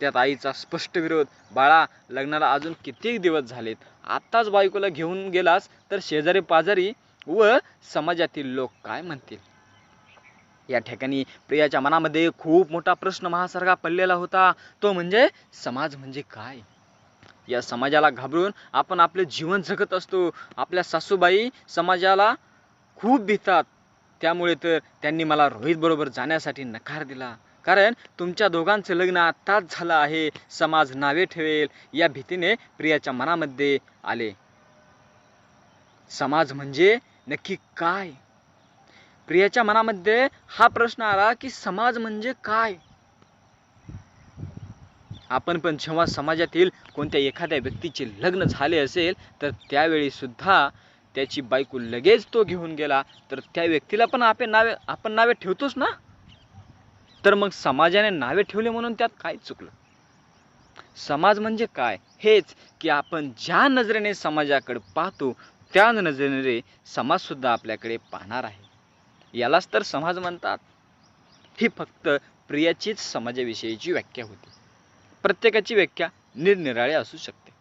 त्यात आईचा स्पष्ट विरोध. बाळा लग्नाला अजून कित्येक दिवस झालेत. आत्ताच बायकोला घेऊन गेलास तर शेजारी पाजारी व समाजातील लोक काय म्हणतील? या ठिकाणी प्रियाच्या मनामध्ये खूप मोठा प्रश्न महासारखा पडलेला होता. तो म्हणजे समाज म्हणजे काय? या समाजाला घाबरून आपण आपले जीवन जगत असतो. आपल्या सासूबाई समाजाला खूप भीतात. त्यामुळे तर त्यांनी मला रोहित बरोबर जाण्यासाठी नकार दिला. कारण तुमच्या दोघांचं लग्न आत्ताच झालं आहे. समाज नावे ठेवेल. या भीतीने प्रियाच्या मनामध्ये आले. समाज म्हणजे नक्की काय? प्रियाच्या मनामध्ये हा प्रश्न आला की समाज म्हणजे काय? आपण पण जेव्हा समाजातील कोणत्या एखाद्या व्यक्तीचे लग्न झाले असेल तर त्यावेळी सुद्धा त्याची बायको लगेच तो घेऊन गेला. तर त्या व्यक्तीला पण आपण नावे आपण नावे ठेवतोच ना? तर मग समाजाने नावे ठेवले म्हणून त्यात काय चुकलं? समाज म्हणजे काय? हेच की आपण ज्या नजरेने समाजाकडे पाहतो त्या नजरेने समाज सुद्धा आपल्याकडे पाहणार आहे. यालाच तर समाज म्हणतात. ही फक्त प्रियाचीच समाजाविषयीची व्याख्या होती. प्रत्येकाची व्याख्या निरनिराळी असू शकते.